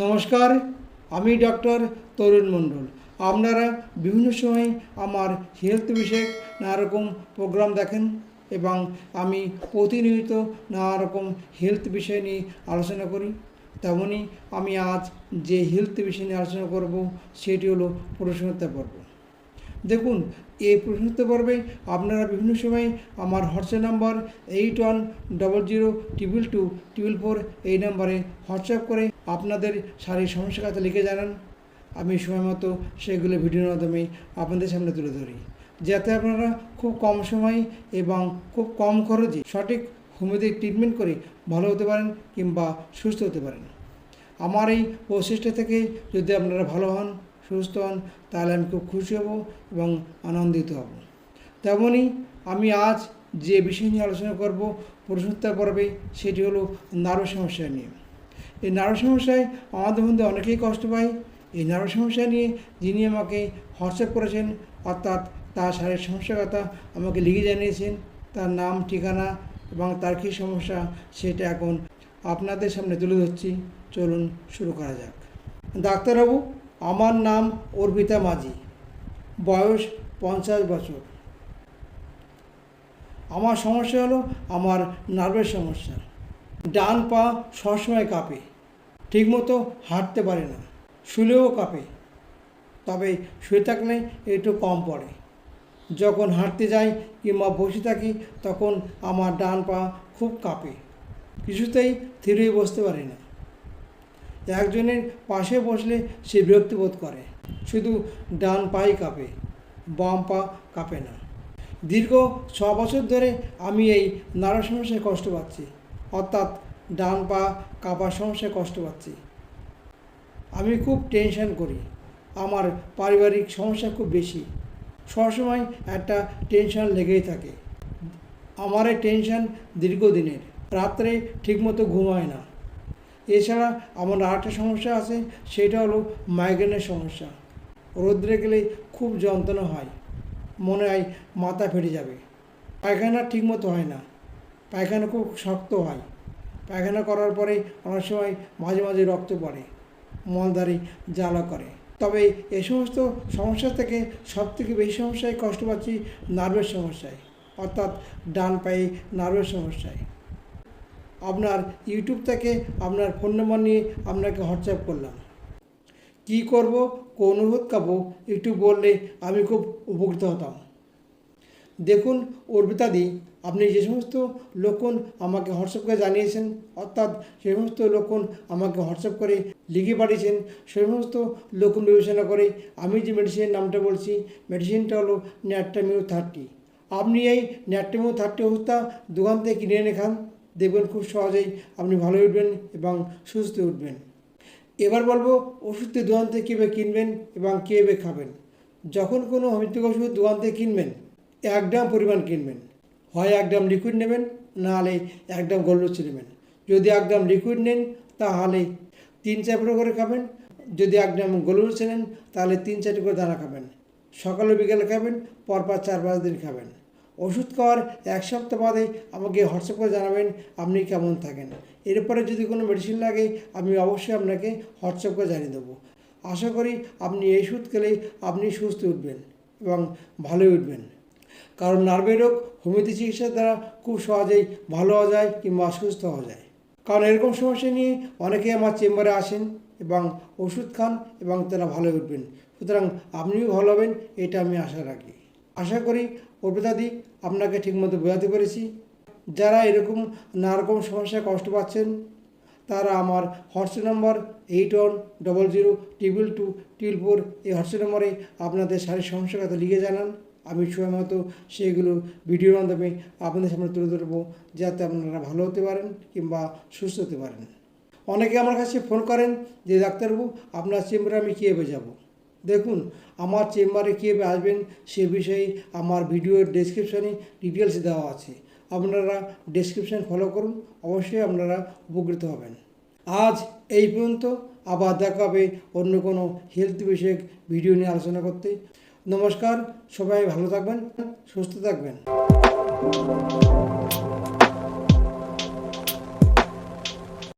নমস্কার, আমি ডক্টর তরুণ মণ্ডল। আপনারা বিভিন্ন সময় আমার হেলথ বিষয়ক নানারকম প্রোগ্রাম দেখেন এবং আমি প্রতিনিয়ত নানারকম হেলথ বিষয় নিয়ে আলোচনা করি। তেমনি আমি আজ যে হেলথ বিষয় নিয়ে আলোচনা করব, সেটি হলো প্রশ্নোত্তর পর্ব দেখুন এই প্রশ্নোত্তর পর্বে আপনারা বিভিন্ন সময় আমার WhatsApp number eight one double zero triple two triple four এই নাম্বারে হোয়াটসঅ্যাপ করে আপনাদের শারীরিক সমস্যার কথা লিখে জানান। আমি সময় মতো সেগুলো ভিডিওর মাধ্যমে আপনাদের সামনে তুলে ধরি। যাতে আপনারা খুব কম সময়ে এবং খুব কম খরচে সঠিক হোমিওপ্যাথিক ট্রিটমেন্ট করে ভালো হতে পারেন কিংবা সুস্থ হতে পারেন। আমার এই প্রচেষ্টা থেকে যদি আপনারা ভালো হন সুস্থ হন, তাহলে আমি খুব খুশি হব এবং আনন্দিত হব। তেমনই আমি আজ যে বিষয় নিয়ে আলোচনা করব প্রশ্নোত্তর পর্বে, সেটি হলো নার্ভ সমস্যা নিয়ে। এই নার্ভ সমস্যায় আমাদের মধ্যে অনেকেই কষ্ট পায়। এই নার্ভ সমস্যা নিয়ে যিনি আমাকে হোয়াটসঅ্যাপ করেছেন, অর্থাৎ তার শারীরিক সমস্যার কথা আমাকে লিখে জানিয়েছেন, তার নাম, ঠিকানা এবং তার কী সমস্যা সেটা এখন আপনাদের সামনে তুলে ধরছি। চলুন শুরু করা যাক। ডাক্তারবাবু আমার নাম অর্পিতা মাঝি। বয়স পঞ্চাশ বছর। আমার সমস্যা হলো আমার নার্ভের সমস্যা। ডান পা সবসময় কাঁপে। ঠিকমতো হাঁটতে পারে না। শুলেও কাঁপে। তবে শুয়ে থাকলে একটু কম পড়ে। যখন হাঁটতে যাই কিংবা বসে থাকি তখন আমার ডান পা খুব কাঁপে। কিছুতেই থির হয়ে বসতে পারি না। একজনের পাশে বসলে সে বিরক্তি বোধ করে। শুধু ডান পাই কাঁপে, বাম পা কাঁপে না। দীর্ঘ ছ বছর ধরে আমি এই নানা সমস্যায় কষ্ট পাচ্ছি, অর্থাৎ ডান পা কাঁপার সমস্যায় কষ্ট পাচ্ছি। আমি খুব টেনশন করি, আমার পারিবারিক সমস্যা খুব বেশি। সবসময় একটা টেনশন লেগেই থাকে। আমার এই টেনশন দীর্ঘদিনের, রাত্রে ঠিকমতো ঘুমায় না। এছাড়া আমার আরেকটা সমস্যা আছে, সেটা হলো মাইগ্রেনের সমস্যা। রোদ্রে গেলে খুব যন্ত্রণা হয়, মনে হয় মাথা ফেটে যাবে। পায়খানা ঠিকমতো হয় না, পায়খানা খুব শক্ত হয়। পায়খানা করার পরে অনেক সময় মাঝে মাঝে রক্ত পড়ে মলদারি জ্বালা করে। তবে এ সমস্ত সমস্যা থেকে সবথেকে বেশি সমস্যায় কষ্ট পাচ্ছি নার্ভের সমস্যায়, অর্থাৎ ডান পায়ে নার্ভের সমস্যায়। আপনার ইউটিউব থেকে আপনার ফোন নম্বর নিয়ে আপনাকে হোয়াটসঅ্যাপ করলাম। কি করব? কোন অনুরোধ খাব একটু বললে আমি খুব উপকৃত হতাম। দেখুন অর্পিতাদি আপনি যে সমস্ত লক্ষণ আমাকে হোয়াটসঅ্যাপ করে জানিয়েছেন, অর্থাৎ সে সমস্ত লক্ষণ আমাকে হোয়াটসঅ্যাপ করে লিখে পাঠিয়েছেন, সে সমস্ত লক্ষণ বিবেচনা করে আমি যে মেডিসিনের নামটা বলছি মেডিসিনটা হলো ন্যাট্টামিউ থার্টি আপনি এই ন্যাট্টামিউ থার্টি ওষুধটা দোকান থেকে কিনে এনে খান। দেখবেন খুব সহজেই আপনি ভালো উঠবেন এবং সুস্থ উঠবেন। এবার বলব, ওষুধটি দোকান থেকে কীভাবে কিনবেন এবং কীভাবে খাবেন? যখন কোনো হোমিওপ্যাথিক ওষুধ দোকান থেকে কিনবেন, এক গ্রাম পরিমাণ কিনবেন। হয় এক গ্রাম লিকুইড নেবেন, নাহলে এক গ্রাম গোলরুচি নেবেন। যদি এক গ্রাম লিকুইড নেন, তাহলে তিন চার ফুটো করে খাবেন। যদি এক গ্রাম গোলরুচি নেন, তাহলে তিন চারটি করে দানা খাবেন। সকালে বিকেলে খাবেন, পরপর চার পাঁচ দিন খাবেন। ওষুধ খাওয়ার এক সপ্তাহ বাদে আমাকে হোয়াটসঅ্যাপ করে জানাবেন আপনি কেমন থাকেন। এরপরে যদি কোনো মেডিসিন লাগে, আমি অবশ্যই আপনাকে হোয়াটসঅ্যাপ করে জানিয়ে দেবো। আশা করি আপনি এই ওষুধ খেলে আপনি সুস্থ উঠবেন এবং ভালোই উঠবেন। কারণ নার্ভের রোগ হোমিওপ্যাথি চিকিৎসার দ্বারা খুব সহজেই ভালো হওয়া যায় কিংবা সুস্থ হওয়া যায়। কারণ এরকম সমস্যা নিয়ে অনেকেই আমার চেম্বারে আসেন এবং ওষুধ খান এবং তারা ভালো উঠবেন। সুতরাং আপনিও ভালো হবেন, এটা আমি আশা রাখি। আশা করি অর্পিতাদি আপনাকে ঠিকমতো বোঝাতে পেরেছি। যারা এরকম নানারকম সমস্যায় কষ্ট পাচ্ছেন, তারা আমার WhatsApp number eight one double zero triple two triple four এই হোয়াটসঅ্যাপ নম্বরে আপনাদের শারীরিক সমস্যার কথা লিখে জানান। আমি সময় মতো সেইগুলো ভিডিওর মাধ্যমে আপনাদের সামনে তুলে ধরবো, যাতে আপনারা ভালো হতে পারেন কিংবা সুস্থ হতে পারেন। অনেকে আমার কাছে ফোন করেন যে, ডাক্তারবাবু, আপনার চেম্বারে আমি কীভাবে যাব? দেখুন, আমার চেম্বারে কীভাবে আসবেন সে বিষয়ে আমার ভিডিওর ডেসক্রিপশানে ডিটেলস দেওয়া আছে। আপনারা ডেসক্রিপশান ফলো করুন, অবশ্যই আপনারা উপকৃত হবেন। আজ এই পর্যন্ত, আবার দেখা হবে অন্য কোনো হেলথ বিষয়ক ভিডিও নিয়ে আলোচনা করতে। নমস্কার, সবাই ভালো থাকবেন, সুস্থ থাকবেন।